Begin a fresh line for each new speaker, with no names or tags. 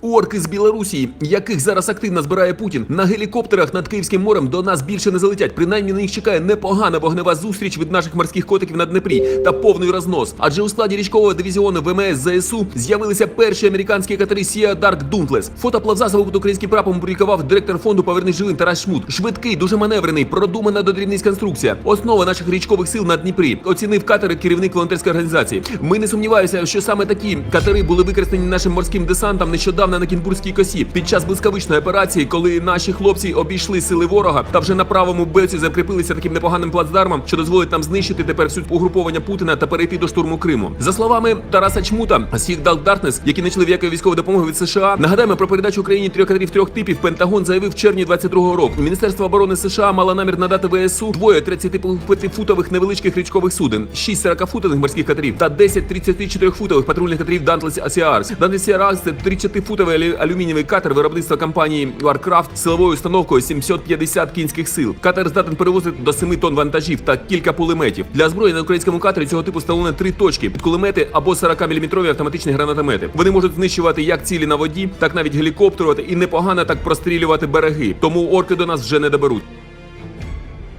Орки з Білорусі, яких зараз активно збирає Путін, на гелікоптерах над Київським морем до нас більше не залетять. Принаймні на них чекає непогана вогнева зустріч від наших морських котиків на Днепрі та повний рознос. Адже у складі річкового дивізіону ВМС ЗСУ з'явилися перші американські катери Сія Дарк Думплес. Фото плавзасобу під українським прапом опублікував директор фонду Поверни живим Тарас Шмут. Швидкий, дуже маневрений, продумана до дрібниць конструкція. Основа наших річкових сил на Дніпрі. Оцінив катери керівник волонтерської організації. Ми не сумніваємося, що саме такі катери були використані нашим морським десантом нещодавно на Кінбурзькій косі під час блискавичної операції, коли наші хлопці обійшли сили ворога та вже на правому берці закріпилися таким непоганим плацдармом, що дозволить нам знищити тепер всю угруповання Путіна та перейти до штурму Криму. За словами Тараса Чмута, Сіх Далк Дартнес, які не ніякої військової допомоги від США, нагадаємо про передачу Україні трьох катерів трьох типів. Пентагон заявив в червні 22-го року. Міністерство оборони США мало намір надати ВСУ двоє 35-футових невеличких річкових суден, 6 40-футових морських катерів та 10 34-футових патрульних катерів Dantless Aciars. Dantless Aciars – це 30-футовий алю- алюмінієвий катер виробництва компанії Warcraft з силовою установкою 750 кінських сил. Катер здатен перевозити до 7 тонн вантажів та кілька пулеметів. Для зброї на українському катері цього типу встановлено три точки: під кулемети або 40-мм автоматичні гранатомети. Вони можуть знищувати як цілі на воді, так навіть гелікоптерувати і непогано так прострілювати береги. Тому орки до нас вже не доберуть.